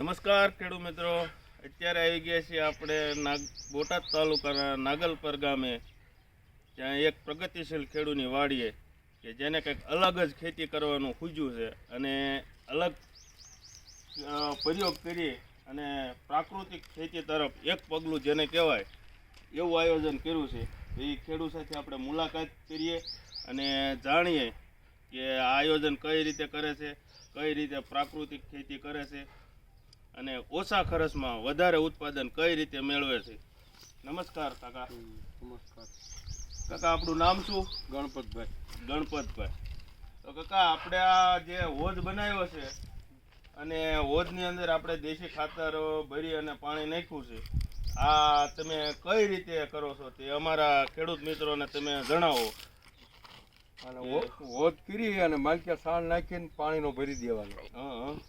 નમસ્કાર ખેડૂત મિત્રો. અત્યારે આવી ગયા છીએ આપણે નાગ, બોટાદ તાલુકાના નાગલપર ગામે. ત્યાં એક પ્રગતિશીલ ખેડૂતની વાડીએ કે જેને કંઈક અલગ જ ખેતી કરવાનું ખૂજ્યું છે અને અલગ પ્રયોગ કરી અને પ્રાકૃતિક ખેતી તરફ એક પગલું જેને કહેવાય એવું આયોજન કર્યું છે. એ ખેડૂત સાથે આપણે મુલાકાત કરીએ અને જાણીએ કે આયોજન કઈ રીતે કરે છે, કઈ રીતે પ્રાકૃતિક ખેતી કરે છે અને ઓછા ખર્ચમાં વધારે ઉત્પાદન કઈ રીતે મેળવે છે? નમસ્કાર કાકા. નમસ્કાર. કાકા આપણું નામ શું? ગણપતભાઈ. ગણપતભાઈ. તો કાકા આપણે આ જે હોજ બનાવ્યો છે અને હોજની અંદર આપણે દેશી ખાતર ભરી અને પાણી નાખ્યું છે આ તમે કઈ રીતે કરો છો તે અમારા ખેડૂત મિત્રોને તમે જણાવો. અને હોજ કરી અને માલક્યા સાળ નાખીને પાણીનો ભરી દેવાનો. હં.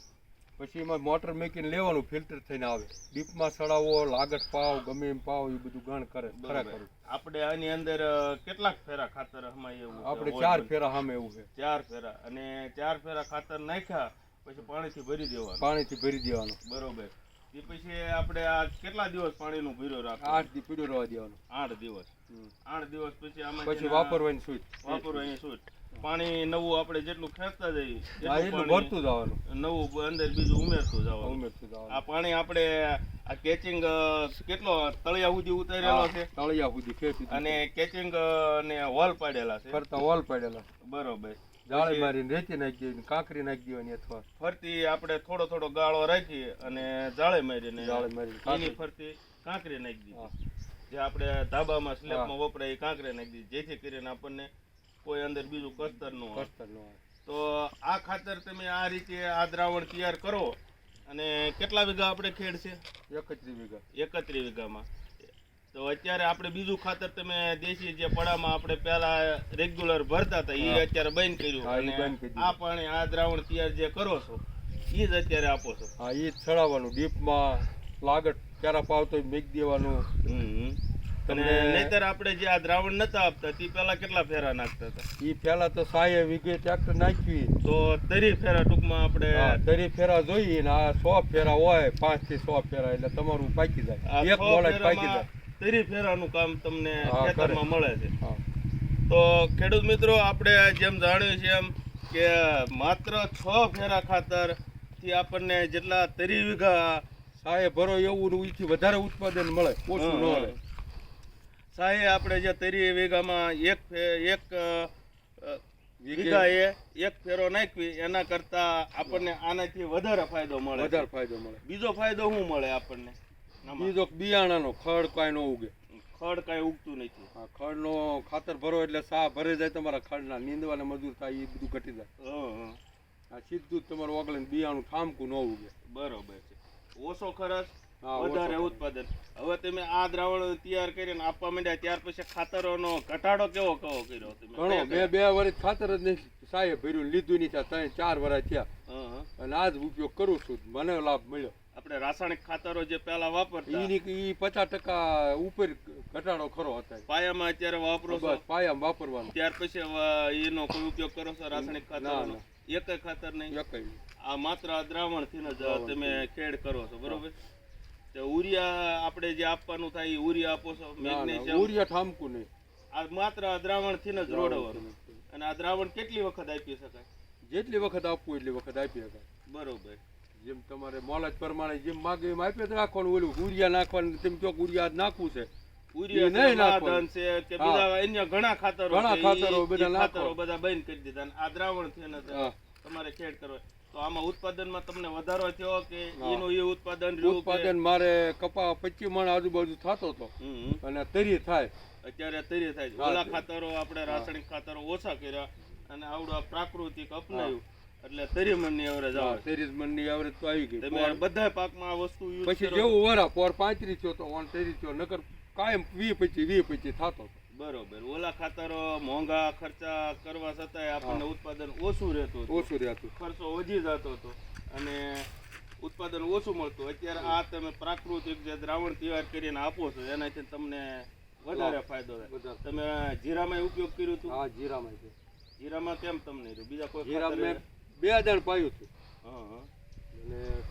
પછી એમાં મોટર મેકીને લેવાનું ફિલ્ટર થઈને આવે. ડીપમાં સડાવો લાગત પાવ ગમે એમ પાવ એ બધું ગણ કરે ખરા કરું આપણે આની અંદર કેટલાક ફેરા ખાતર હમાય એવું આપણે ચાર ફેરા સામે એવું છે. ચાર ફેરા. અને ચાર ફેરા ખાતર નાખ્યા પછી પાણીથી ભરી દેવાનું. પાણીથી ભરી દેવાનું. બરોબર. એ પછી આપણે આ કેટલા દિવસ પાણીનું ભર્યો રાખો આઠ દિવસ પીડ્યો રહેવા દેવાનું. આઠ દિવસ. આઠ દિવસ પછી આમાં પછી વાપરવાની સૂચ વાપરવાની છૂટ. પાણી નવું આપણે જેટલું ખેંચતા જઈએ એટલું ભરતું જવાનું. નવું અંદર બીજું ઉમેરતું જવાનું. ઉમેરતું જવાનું. આ પાણી આપણે આ કેચિંગ કેટલો તળિયા સુધી ઉતારેલો છે? તળિયા સુધી ખેંચી અને કેચિંગ ને હોલ પાડેલા છે? ફરતા હોલ પાડેલા. બરોબર. જાળી મારીને રેતી નાખી દેવાની કાંકરી નાખી દેવાની અથવા. ફરતી આપણે થોડો થોડો ગાળો રાખી અને જાળે મારીને જાળી મારી એની ફરતી કાંકરી નાખી દીધી. જે આપણે ધાબામાં સ્લેબમાં વપરાય એ કાંકરી નાખી દીધી. જેથી કરીને આપણને કોઈ અંદર બીજું કસ્તર ન કસ્તર ન તો આ ખાતર તમે આ રીતે આ દ્રાવણ તૈયાર કરો અને કેટલા વીઘા આપણે ખેડ છે? એકત્રીસ વીઘા. એકત્રીસ વીઘામાં. તો અત્યારે આપણે બીજું ખાતર તમે દેશી જે પડામાં આપણે પહેલા રેગ્યુલર ભરતા હતા એ અત્યારે બંધ કર્યું. અને. આ પાણી આ દ્રાવણ તૈયાર જે કરો છો એ જ અત્યારે આપો છો. હા એ જ ચડાવવાનું ડીપમાં લાગટ ક્યારે પાવતો મેઘ દેવાનું. હમ. અને તમને- નહીતર આપણે જે આ દ્રાવણ નતા આપતા તે પહેલા કેટલા ફેરા નાખતા હતા? એ પેલા તો સાયે વીઘે ટ્રેક્ટર નાખવી તો તરી ફેરા ટૂંકમાં આપણે તરી ફેરા જોઈએ ને આ સો ફેરા હોય પાંચથી સો ફેરા એટલે તમારું પાકી જાય. એક મોડા પાકી જાય. તરી ફેરાનું કામ તમને ખેતરમાં મળે છે. તો ખેડૂત મિત્રો આપણે જેમ જાણ્યું છે એમ કે માત્ર છ ફેરા ખાતરથી આપણને જેટલા તરી વીઘા સાયે ભરો એવું વધારે ઉત્પાદન મળે ઓછું ન મળે. સાહે આપણે જે તેરી વીઘામાં એક એક વીઘાએ એક ફેરો નાખવી એના કરતા આપણને આનાથી વધારે ફાયદો મળે વધારે ફાયદો મળે. બીજો ફાયદો શું મળે આપણને? બીજો બિયાણાનો ખડ કાંઈ ન ઉગે. ખડ કાંઈ ઉગતું નથી. હા ખડનો ખાતર ભરો એટલે સા ભરે જાય તમારા ખડના નીંદવાના મજૂર થાય એ બધું ઘટી જાય. હા. સીધું જ તમારું ઓગળે બિયાણું ઠામકું ન ઉગે. બરોબર છે. ઓછો ખર્ચ? વધારે ઉત્પાદન. હવે તમે આ દ્રાવણ તૈયાર કરીને આપવા માંડ્યા ત્યાર પછી ખાતરોનો ઘટાડો કેવો કહો કર્યો તમે? ઘણો બે બે વર્ષ ખાતર જ નથી સાહેબ ભર્યું લીધું નહીં થયા ત્રણ ચાર વર્ષ થયા. અને આજ ઉપયોગ કરું છું મને લાભ મળ્યો. આપણે રાસાયણિક ખાતરો જે પહેલા વાપરતા. એની પચાસ ટકા ઉપર ઘટાડો ખરો હતા પાયામાં અત્યારે વાપરો બસ પાયામાં વાપરવાનો. ત્યાર પછી એનો કોઈ ઉપયોગ કરો છો રાસાયણિક ખાતરનો? ના. એક ખાતર નહીં? એક આ માત્ર આ દ્રાવણથી જ તમે ખેડ કરો છો બરોબર? તો ઉરિયા આપણે જે આપવાનું થાય એ ઉરિયા આપો છો મેગ્નેશિયમ. ઉરિયા ઠામકું નહીં. આ માત્ર આ દ્રાવણથી જ રોડવાનું. અને આ દ્રાવણ કેટલી વખત આપી શકાય? જેટલી વખત આપવું એટલી વખત આપી શકાય. બરોબર. જેમ તમારે મોલાજ પ્રમાણે જેમ માગે એમ આપીએ તો રાખવાનું ઓલું ઉરિયા નાખવાનું તેમ કયો જ નાખવું છે. ઘણા ખાતરો ખાતરો બધા બધા કરી દીધા અને આ દ્રાવણથી ને તમારે ખેડ કરવો તો આમાં ઉત્પાદનમાં તમને વધારો થયો કે એનું એ ઉત્પાદન ઉત્પાદન મારે કપા પચીસ મણ આજુબાજુ થતો હતો. અને તરી થાય. અત્યારે તરી થાય. ઓલા ખાતરો આપણે રાસાયણિક ખાતરો ઓછા કર્યા અને આવડું આ પ્રાકૃતિક અપનાવ્યું એટલે તરી મણની એવરેજ આવે. તરી મણની એવરેજ તો આવી ગઈ. તમે બધા પાકમાં આ વસ્તુ પછી જેવું વરા પોર પાંત્રીસ થયો તો ઓન તરી થયો નકર કાયમ વી પચી વી પછી થતો હતો. બરોબર. ઓલા ખાતરો મોંઘા ખર્ચા કરવા છતાંય આપણને ઉત્પાદન ઓછું રહેતું ઓછું રહેતું. ખર્ચો વધી જતો હતો. અને ઉત્પાદન ઓછું મળતું. અત્યારે આ તમે પ્રાકૃતિક જે દ્રાવણ તૈયાર કરીને આપો છો એનાથી તમને વધારે ફાયદો થાય. તમે જીરામાં ઉપયોગ કર્યું હતું હા જીરામાં છે. જીરામાં કેમ તમને બીજા કોઈ જીરા મેં બે હજાર પાયું હતું. હા હા. અને